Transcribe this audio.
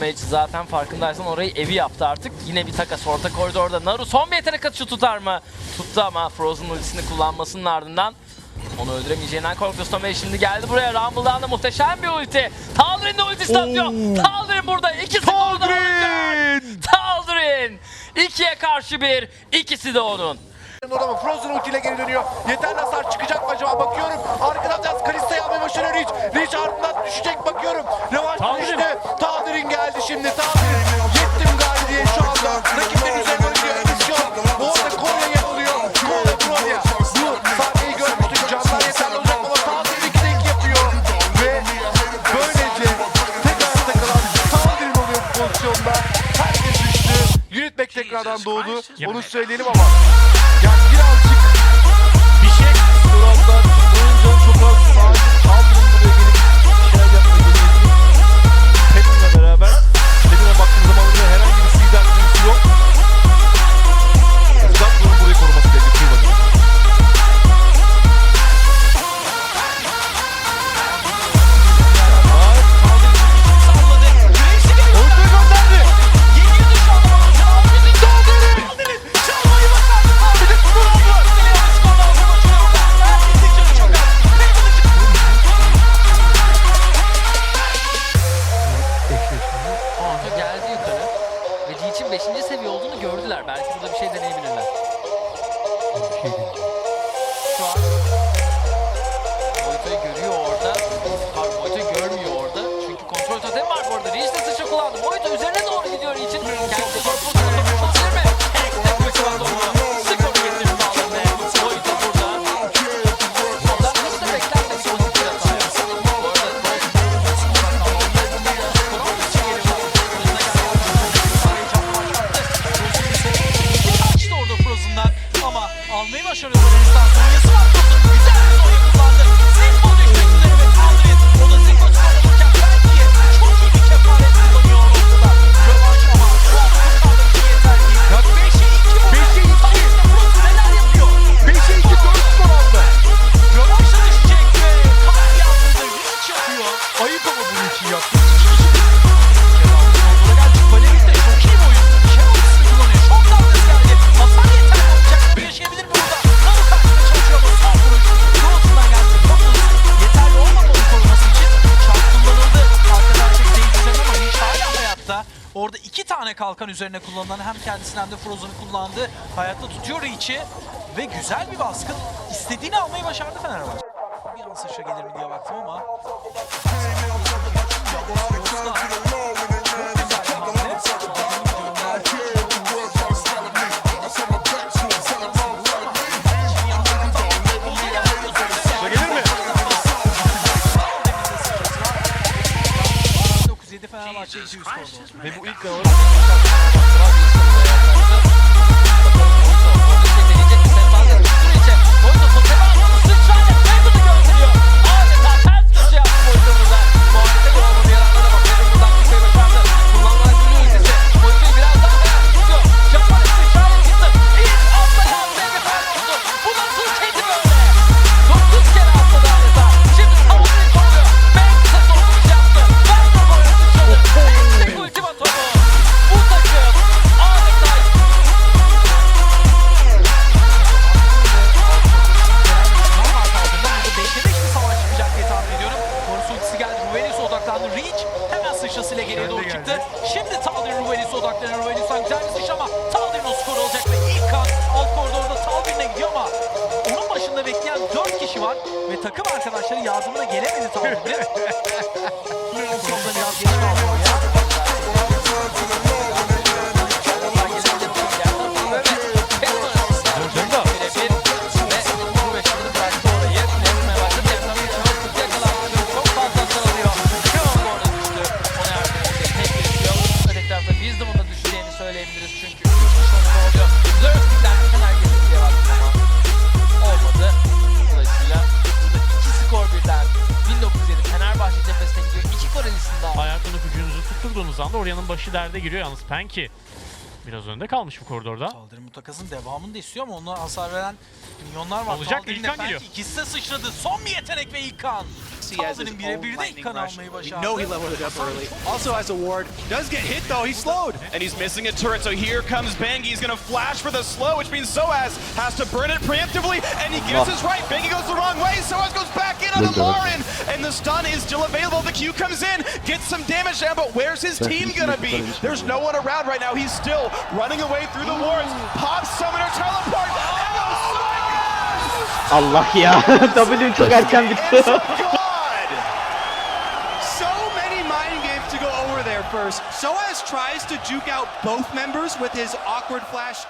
Mage zaten farkındaysan orayı evi yaptı artık. Yine bir takas orta koridorda. Naru son bir yetenek atışı tutar mı? Tuttu ama Frozen ultisini kullanmasının ardından onu öldüremeyeceğinden korktu. Stomach şimdi geldi buraya. Rumble'dan da muhteşem bir ulti. Taldir'in de ultisi atıyor. Taldir'in burada. İkisi olacak. Taldir'in. İkiye karşı bir. İkisi de onun. Orada mı? Frozen ultiyle geri dönüyor. Yeterli hasar çıkacak mı acaba? Bakıyorum. Arkadan biraz Kalista'yı almayı başarıyor Rich. Rich ardından düşecek bakıyorum. Revanş düştü. Taldir'in geldi şimdi. Taldir. Tekrardan doğdu. Onu söyleyelim ama. Ya birazcık Bir şey deneyebilirler. Şu an Boyuta'yı görüyor orada. Pardon Boyuta'yı görmüyor orada. Çünkü kontrol totemi var bu arada. Reach de sıçra kullandı. Boyuta üzerine doğru gidiyor Reach'in. Almayı başarıyorlar Hindistan. Sonyası var Frozen. Güzel bir Sonya kullandı. Zinko düşmek üzere ve Aldrin. O da Zinko çıkartırken belki çok iyi bir kefaret kullanıyor o noktada. Rövanş ama şu an kurtarmak için yeter değil. 5'e 2 bu. 5'e 2. Aldrin'de Frozen neler yapıyor? 5'e 2 4 skor aldı. Rövanşa düşecek ve katliamında hiç yapıyor. Ayıp ama bunun için yaptı. Sonra tane kalkan üzerine kullanılan hem kendisinden de Frozen'ı kullandı. Hayatta tutuyor Reach'i. Ve güzel bir baskın. İstediğini almayı başardı Fenerbahçe. Bir an sıçra gelir mi diye baktım ama. 9-7 Fenerbahçe 200 kordu. Ve bu Şimdi Taldir Ruvelius'a odaklanıyor. Ruvelius'tan güzel bir sıçra ama Taldir'in o skoru olacak ve ilk kan alt koridorda Taldir'ine gidiyor ama onun başında bekleyen 4 kişi var ve takım arkadaşları yardımına gelemedi Taldir'in. söyleyebiliriz çünkü 3 kişi onu oluyor. Lurk'ten Fener gelir diye baktım ama olmadı. Dolayısıyla burada 2 skor birden 1907 Fenerbahçe cephesine gidiyor. 2 Korelisinde aldı. Hayatın öpücüğünüzü tutturduğunuz anda Oria'nın başı derde giriyor. Yalnız Penki biraz önde kalmış bu koridorda. Taldir'in bu takasın devamını da istiyor ama ona hasar veren milyonlar var. Olacak, İlkan geliyor. ikisi de sıçradı. Son bir yetenek ve İlkan. Yes, he has his Talzin'in own birebir de ilk lightning kan rush. almayı We başardı. know he leveled it up early. Also has a ward. Does get hit though. He's slowed. and he's missing a turret. So here comes Bengi. He's going to flash for the slow, which means Soaz has to burn it preemptively, and he gets his right. Bengi goes the wrong way. Soaz goes back in on the Lauren, and the stun is still available. The Q comes in, gets some damage down, but where's his team going to be? There's no one around right now. He's still running away through the wards. Pop summoner teleport. and the Swiggers Allah ya. W çok erken is bitti. First. Soaz tries to juke out both members with his awkward flash